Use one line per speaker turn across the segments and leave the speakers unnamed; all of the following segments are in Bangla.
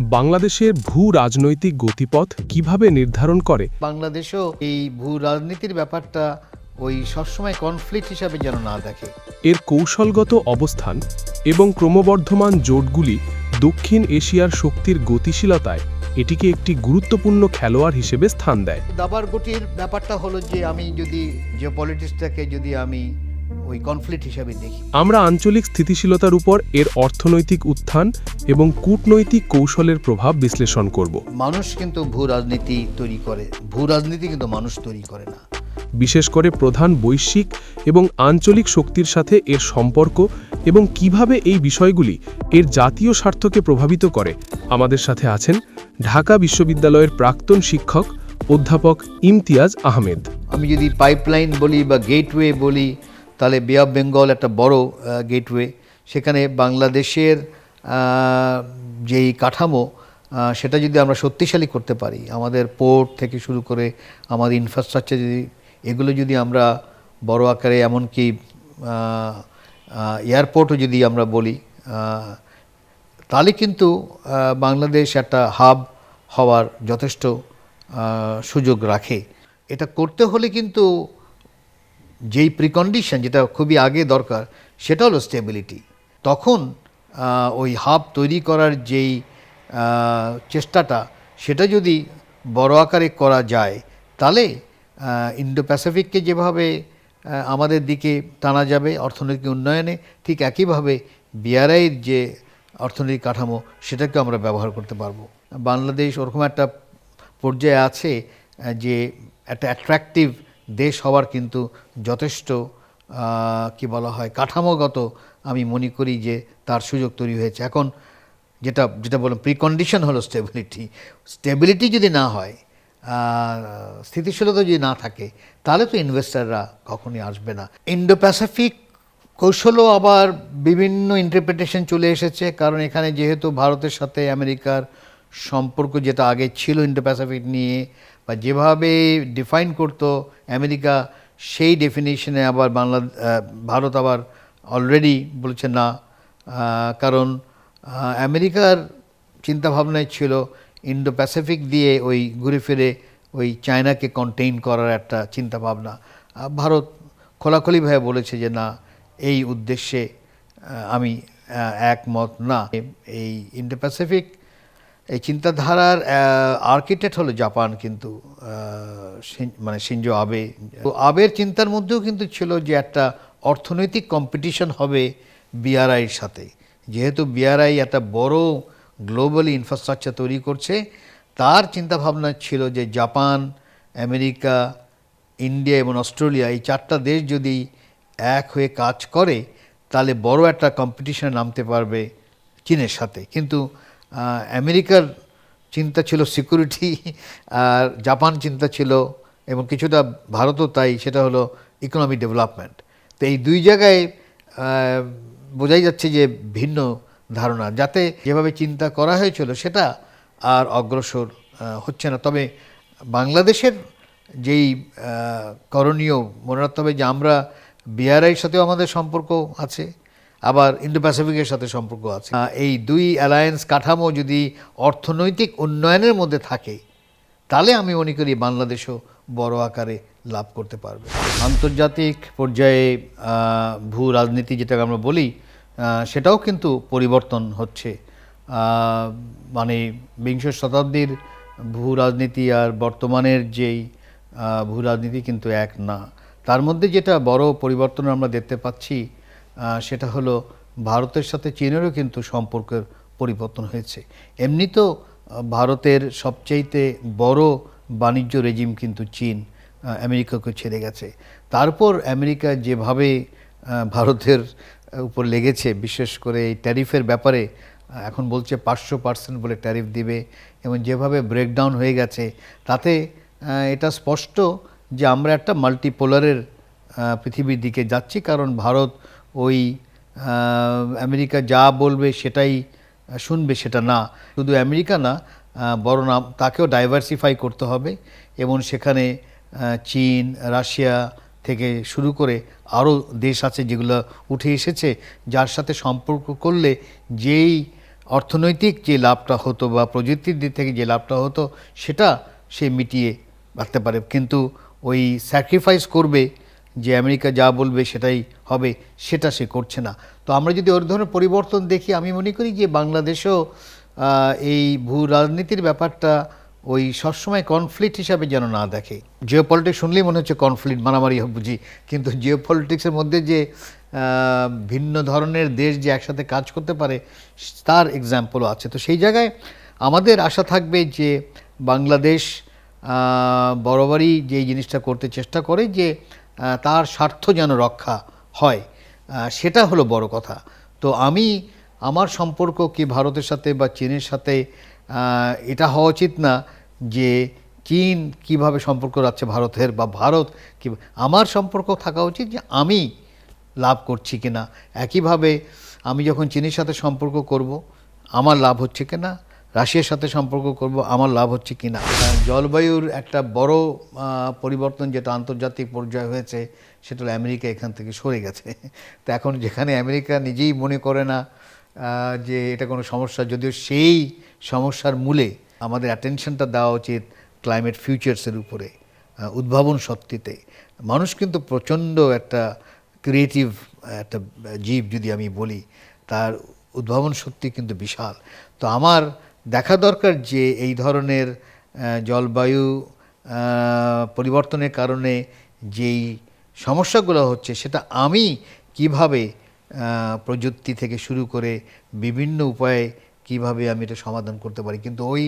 বাংলাদেশের ভূ রাজনৈতিক গতিপথ কীভাবে নির্ধারণ করে?
বাংলাদেশও এই ভূ রাজনীতির ব্যাপারটা ওই সবসময় কনফ্লিক্ট হিসাবে যেন না দেখে।
এর কৌশলগত অবস্থান এবং ক্রমবর্ধমান জোটগুলি দক্ষিণ এশিয়ার শক্তির গতিশীলতায় এটিকে একটি গুরুত্বপূর্ণ খেলোয়াড় হিসেবে স্থান দেয়।
দাবার গুটির ব্যাপারটা হলো যে আমি যদি যে পলিটিক্সটাকে যদি আমি ওই কনফ্লিক্ট হিসাবে দেখি।
আমরা আঞ্চলিক স্থিতিশীলতার উপর এর অর্থনৈতিক উত্থান এবং কূটনৈতিক কৌশলের প্রভাব বিশ্লেষণ করব।
মানুষ কিন্তু ভূ রাজনীতি তৈরি করে ভূ রাজনীতি কিন্তু মানুষ তৈরি করে না।
বিশেষ করে প্রধান বৈশ্বিক এবং আঞ্চলিক শক্তির সাথে এর সম্পর্ক এবং কীভাবে এই বিষয়গুলি এর জাতীয় স্বার্থকে প্রভাবিত করে। আমাদের সাথে আছেন ঢাকা বিশ্ববিদ্যালয়ের প্রাক্তন শিক্ষক অধ্যাপক ইমতিয়াজ আহমেদ।
আমি যদি পাইপলাইন বলি বা গেটওয়ে বলি তাহলে বে অফ বেঙ্গল একটা বড় গেটওয়ে সেখানে বাংলাদেশের যেই কাঠামো সেটা যদি আমরা শক্তিশালী করতে পারি, আমাদের পোর্ট থেকে শুরু করে আমাদের ইনফ্রাস্ট্রাকচার যদি, এগুলো যদি আমরা বড় আকারে এমনকি এয়ারপোর্টও যদি আমরা বলি তাহলে কিন্তু বাংলাদেশ একটা হাব হওয়ার যথেষ্ট সুযোগ রাখে। এটা করতে হলে কিন্তু যেই প্রিকন্ডিশন যেটা খুবই আগে দরকার, সেটা হলো স্টেবিলিটি তখন ওই হাব তৈরি করার যেই চেষ্টাটা, সেটা যদি বড় আকারে করা যায়, তাহলে ইন্ডো প্যাসিফিককে যেভাবে আমাদের দিকে টানা যাবে অর্থনৈতিক উন্নয়নে, ঠিক একইভাবে বিআরআইয়ের যে অর্থনৈতিক কাঠামো সেটাকে আমরা ব্যবহার করতে পারব। বাংলাদেশ ওরকম একটা পর্যায়ে আছে যে একটা অ্যাট্রাকটিভ দেশ হওয়ার কিন্তু যথেষ্ট কি বলা হয়, কাঠামোগত আমি মনে করি যে তার সুযোগ তৈরি হয়েছে। এখন যেটা যেটা বললাম প্রিকন্ডিশন হলো স্টেবিলিটি স্টেবিলিটি যদি না হয় স্থিতিশীলতা যদি না থাকে, তাহলে তো ইনভেস্টাররা কখনই আসবে না। ইন্ডো প্যাসিফিক কৌশলও আবার বিভিন্ন ইন্টারপ্রিটেশন চলে এসেছে, কারণ এখানে যেহেতু ভারতের সাথে আমেরিকার সম্পর্ক যেটা আগে ছিল ইন্ডো প্যাসিফিক নিয়ে বা যেভাবে ডিফাইন করতো আমেরিকা, সেই ডেফিনেশনে আবার বাংলা ভারত আবার অলরেডি বলছে না। কারণ আমেরিকার চিন্তাভাবনায় ছিল ইন্ডো প্যাসিফিক দিয়ে ওই ঘুরে ফিরে ওই চায়নাকে কন্টেইন করার একটা চিন্তাভাবনা। ভারত খোলাখুলিভাবে বলেছে যে না, এই উদ্দেশ্যে আমি একমত না। এই ইন্ডো প্যাসিফিক এই চিন্তাধারার আর্কিটেক্ট হলো জাপান কিন্তু মানে সিনজো আবে। তো আবের চিন্তার মধ্যেও কিন্তু ছিল যে একটা অর্থনৈতিক কম্পিটিশন হবে বিআরআইয়ের সাথে। যেহেতু বিআরআই একটা বড় গ্লোবালি ইনফ্রাস্ট্রাকচার তৈরি করছে, তার চিন্তাভাবনা ছিল যে জাপান, আমেরিকা, ইন্ডিয়া এবং অস্ট্রেলিয়া এই চারটা দেশ যদি এক হয়ে কাজ করে, তাহলে বড় একটা কম্পিটিশনে নামতে পারবে চীনের সাথে। কিন্তু আমেরিকার চিন্তা ছিল সিকিউরিটি আর জাপান চিন্তা ছিল, এবং কিছুটা ভারতও তাই, সেটা হলো ইকোনমিক ডেভেলপমেন্ট তো এই দুই জায়গায় বোঝাই যাচ্ছে যে ভিন্ন ধারণা। যাতে যেভাবে চিন্তা করা হয়েছিল সেটা আর অগ্রসর হচ্ছে না। তবে বাংলাদেশের যেই করণীয়, মনে রাখতে হবে যে আমরা বিআরআইয়ের সাথেও আমাদের সম্পর্ক আছে। আবার ইন্ডো প্যাসিফিকের সাথে সম্পর্ক আছে। এই দুই অ্যালায়েন্স কাঠামো যদি অর্থনৈতিক উন্নয়নের মধ্যে থাকে, তাহলে আমি মনে করি বাংলাদেশও বড় আকারে লাভ করতে পারবে। আন্তর্জাতিক পর্যায়ে ভূ রাজনীতি যেটাকে আমরা বলি সেটাও কিন্তু পরিবর্তন হচ্ছে। মানে বিংশ শতাব্দীর ভূ রাজনীতি আর বর্তমানের যেই ভূ রাজনীতি কিন্তু এক না। তার মধ্যে যেটা বড় পরিবর্তন আমরা দেখতে পাচ্ছি সেটা হলো ভারতের সাথে চীনেরও কিন্তু সম্পর্কের পরিবর্তন হয়েছে। এমনি তো ভারতের সবচাইতে বড় বাণিজ্য রেজিম কিন্তু চীন আমেরিকাকে ছেড়ে গেছে। তারপর আমেরিকা যেভাবে ভারতের উপর লেগেছে, বিশেষ করে এই ট্যারিফের ব্যাপারে এখন বলছে পাঁচশো পার্সেন্ট বলে ট্যারিফ দিবে, এবং যেভাবে ব্রেকডাউন হয়ে গেছে, তাতে এটা স্পষ্ট যে আমরা একটা মাল্টিপোলারের পৃথিবীর দিকে যাচ্ছি, কারণ ভারত ওই আমেরিকা যা বলবে সেটাই শুনবে সেটা না। শুধু আমেরিকা না আহ, বরং তাকেও ডাইভার্সিফাই করতে হবে এবং সেখানে চীন রাশিয়া থেকে শুরু করে আরও দেশ আছে যেগুলো উঠে এসেছে যার সাথে সম্পর্ক করলে যেই অর্থনৈতিক যে লাভটা হতো বা প্রযুক্তির দিক থেকে যে লাভটা হতো সেটা সে মিটিয়ে রাখতে পারে। কিন্তু ওই স্যাক্রিফাইস করবে যে আমেরিকা যা বলবে সেটাই হবে, সেটা সে করছে না। তো আমরা যদি ওর ধরনের পরিবর্তন দেখি, আমি মনে করি যে বাংলাদেশেও এই ভূ রাজনীতির ব্যাপারটা ওই সবসময় কনফ্লিক্ট হিসাবে যেন না দেখে। জিও পলিটিক্স শুনলেই মনে হচ্ছে কনফ্লিক্ট মারামারি বুঝি, কিন্তু জিও পলিটিক্সের মধ্যে যে ভিন্ন ধরনের দেশ যে একসাথে কাজ করতে পারে, তার এক্সাম্পলও আছে। তো সেই জায়গায় আমাদের আশা থাকবে যে বাংলাদেশ বরাবরই যে জিনিসটা করতে চেষ্টা করে যে তার স্বার্থ যেন রক্ষা হয়। সেটা হলো বড় কথা। তো আমি, আমার সম্পর্ক কি ভারতের সাথে বা চীনের সাথে এটা হওয়া উচিত না যে চীন কীভাবে সম্পর্ক রাখছে ভারতের বা ভারত কি, আমার সম্পর্ক থাকা উচিত যে আমি লাভ করছি কিনা। একইভাবে আমি যখন চীনের সাথে সম্পর্ক করব, আমার লাভ হচ্ছে কিনা রাশিয়ার সাথে সম্পর্ক করব আমার লাভ হচ্ছে কিনা? আহ, জলবায়ুর একটা বড় পরিবর্তন যেটা আন্তর্জাতিক পর্যায়ে হয়েছে সেটা হলো আমেরিকা এখান থেকে সরে গেছে। তো এখন যেখানে আমেরিকা নিজেই মনে করে না যে এটা কোনো সমস্যা যদিও সেই সমস্যার মূলে আমাদের অ্যাটেনশনটা দেওয়া উচিত ক্লাইমেট ফিউচার্সের উপরে উদ্ভাবন শক্তিতে। মানুষ কিন্তু প্রচণ্ড একটা ক্রিয়েটিভ একটা জীব যদি আমি বলি তার উদ্ভাবন শক্তি কিন্তু বিশাল। তো আমার দেখা দরকার যে এই ধরনের জলবায়ু পরিবর্তনের কারণে যেই সমস্যাগুলো হচ্ছে, সেটা আমি কীভাবে প্রযুক্তি থেকে শুরু করে বিভিন্ন উপায়ে কীভাবে আমি এটা সমাধান করতে পারি। কিন্তু ওই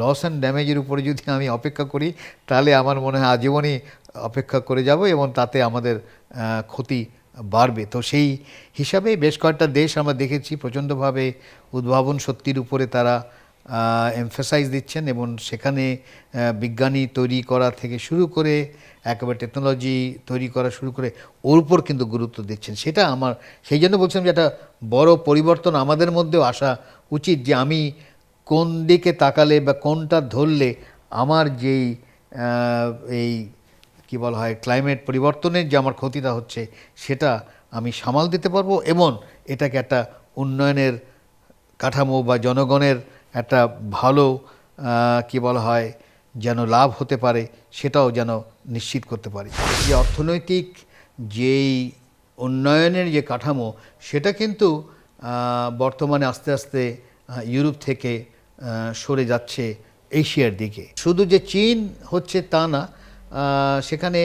লস অ্যান্ড ড্যামেজের উপরে যদি আমি অপেক্ষা করি, তাহলে আমার মনে হয় আজীবনই অপেক্ষা করে যাব এবং তাতে আমাদের ক্ষতি বাড়বে। তো সেই হিসাবে বেশ কয়েকটা দেশ আমরা দেখেছি, প্রচণ্ডভাবে উদ্ভাবন শক্তির উপরে তারা এমফেসাইজ দিচ্ছেন এবং সেখানে বিজ্ঞানী তৈরি করা থেকে শুরু করে একেবারে টেকনোলজি তৈরি করা শুরু করে ওর উপর কিন্তু গুরুত্ব দিচ্ছেন। সেটা আমার, সেই জন্য বলছিলাম যে একটা বড় পরিবর্তন আমাদের মধ্যেও আসা উচিত যে আমি কোন দিকে তাকালে বা কোনটা ধরলে আমার যেই এই কি বলা হয় ক্লাইমেট পরিবর্তনের যে আমার ক্ষতিটা হচ্ছে সেটা আমি সামাল দিতে পারব এবং এটাকে একটা উন্নয়নের কাঠামো বা জনগণের একটা ভালো কি বলা হয়, যেন লাভ হতে পারে, সেটাও যেন নিশ্চিত করতে পারি। যে অর্থনৈতিক যেই উন্নয়নের যে কাঠামো, সেটা কিন্তু বর্তমানে আস্তে আস্তে ইউরোপ থেকে সরে যাচ্ছে এশিয়ার দিকে। শুধু যে চীন হচ্ছে তা না সেখানে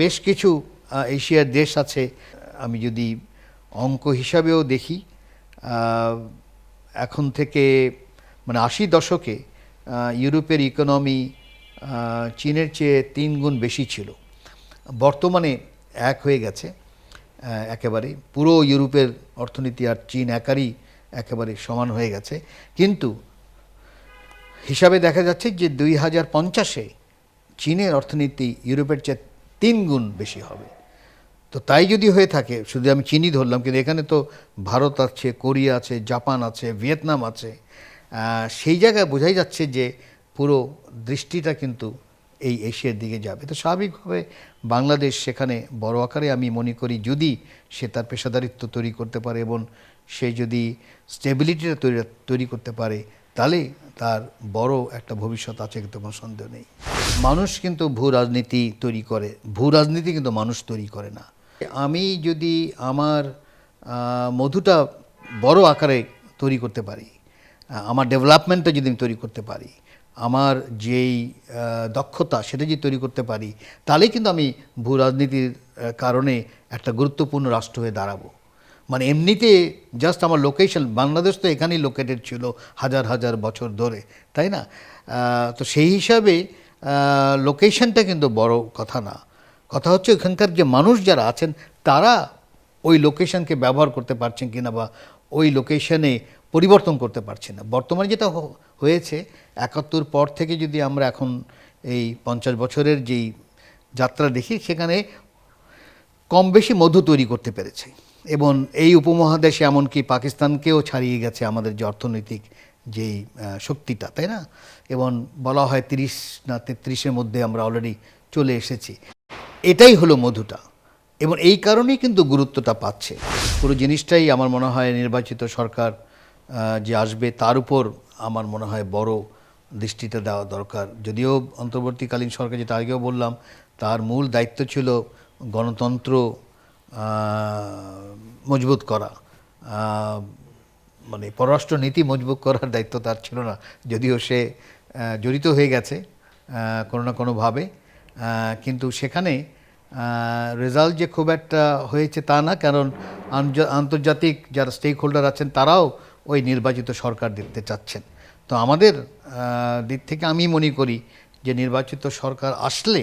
বেশ কিছু এশিয়ার দেশ আছে। আমি যদি অঙ্ক হিসাবেও দেখি এখন থেকে মানে আশি দশকে ইউরোপের ইকোনমি চীনের চেয়ে তিন গুণ বেশি ছিল। বর্তমানে এক হয়ে গেছে একেবারে। পুরো ইউরোপের অর্থনীতি আর চীন একারই একেবারে সমান হয়ে গেছে। কিন্তু হিসাবে দেখা যাচ্ছে যে দুই হাজার পঞ্চাশে চীনের অর্থনীতি ইউরোপের চেয়ে তিন গুণ বেশি হবে। তো তাই যদি হয়ে থাকে, শুধু আমি চিনি ধরলাম, কিন্তু এখানে তো ভারত আছে, কোরিয়া আছে, জাপান আছে, ভিয়েতনাম আছে সেই জায়গায় বোঝাই যাচ্ছে যে পুরো দৃষ্টিটা কিন্তু এই এশিয়ার দিকে যাবে। তো স্বাভাবিকভাবে বাংলাদেশ সেখানে বড় আকারে আমি মনে করি যদি সে তার পেশাদারিত্ব তৈরি করতে পারে এবং সে যদি স্টেবিলিটিটা তৈরি তৈরি করতে পারে, তাহলে তার বড় একটা ভবিষ্যৎ আছে কিন্তু কোনো সন্দেহ নেই। মানুষ কিন্তু ভূ রাজনীতি তৈরি করে, ভূ রাজনীতি কিন্তু মানুষ তৈরি করে না। আমি যদি আমার মধুটা বড় আকারে তৈরি করতে পারি আমার ডেভেলপমেন্টটা যদি আমি তৈরি করতে পারি, আমার যেই দক্ষতা সেটা যদি তৈরি করতে পারি, তাহলেই কিন্তু আমি ভূ রাজনীতির কারণে একটা গুরুত্বপূর্ণ রাষ্ট্র হয়ে দাঁড়াবো। মানে এমনিতে জাস্ট আমার লোকেশন বাংলাদেশ তো এখানেই লোকেটেড ছিল হাজার হাজার বছর ধরে, তাই না? তো সেই হিসাবে লোকেশনটা কিন্তু বড় কথা না। কথা হচ্ছে ওখানকার যে মানুষ যারা আছেন, তারা ওই লোকেশনকে ব্যবহার করতে পারছেন কিনা বা ওই লোকেশনে পরিবর্তন করতে পারছে না। বর্তমানে যেটা হয়েছে, একাত্তর পর থেকে যদি আমরা এখন এই পঞ্চাশ বছরের যেই যাত্রা দেখি, সেখানে কম বেশি মধু তৈরি করতে পেরেছে। এবং এই উপমহাদেশে এমনকি পাকিস্তানকেও ছাড়িয়ে গেছে আমাদের যে অর্থনৈতিক যেই শক্তিটা, তাই না? এবং বলা হয় তিরিশ না তেত্রিশের মধ্যে আমরা অলরেডি চলে এসেছি। এটাই হলো মধুটা। এবং এই কারণেই কিন্তু গুরুত্বটা পাচ্ছে। পুরো জিনিসটাই আমার মনে হয় নির্বাচিত সরকার যে আসবে, তার উপর আমার মনে হয় বড় দৃষ্টিটা দেওয়া দরকার। যদিও অন্তর্বর্তীকালীন সরকার, যেটা আগেও বললাম, তার মূল দায়িত্ব ছিল গণতন্ত্র মজবুত করা। মানে পররাষ্ট্র নীতি মজবুত করার দায়িত্ব তার ছিল না। যদিও সে জড়িত হয়ে গেছে কোনো না কোনোভাবে। কিন্তু সেখানে রেজাল্ট যে খুব একটা হয়েছে তা না, কারণ আন্তর্জাতিক যারা স্টেক হোল্ডার আছেন, তারাও ওই নির্বাচিত সরকার দেখতে চাচ্ছেন। তো আমাদের দিক থেকে আমি মনে করি যে নির্বাচিত সরকার আসলে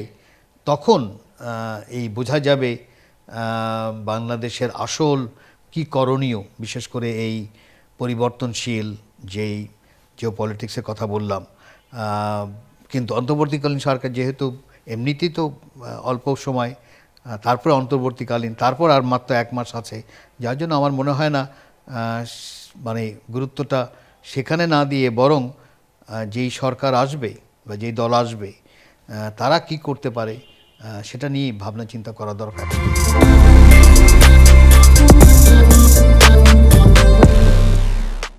তখন এই বোঝা যাবে বাংলাদেশের আসল কি করণীয়, বিশেষ করে এই পরিবর্তনশীল যেই জিও পলিটিক্সের কথা বললাম। কিন্তু অন্তর্বর্তীকালীন সরকার যেহেতু এমনিতেই তো অল্প সময় তারপরে অন্তর্বর্তীকালীন, তারপর আর মাত্র এক মাস আছে। যার জন্য আমার মনে হয় না মানে গুরুত্বটা সেখানে না দিয়ে বরং যেই সরকার আসবে বা যেই দল আসবে তারা কি করতে পারে সেটা নিয়ে ভাবনা চিন্তা করা দরকার।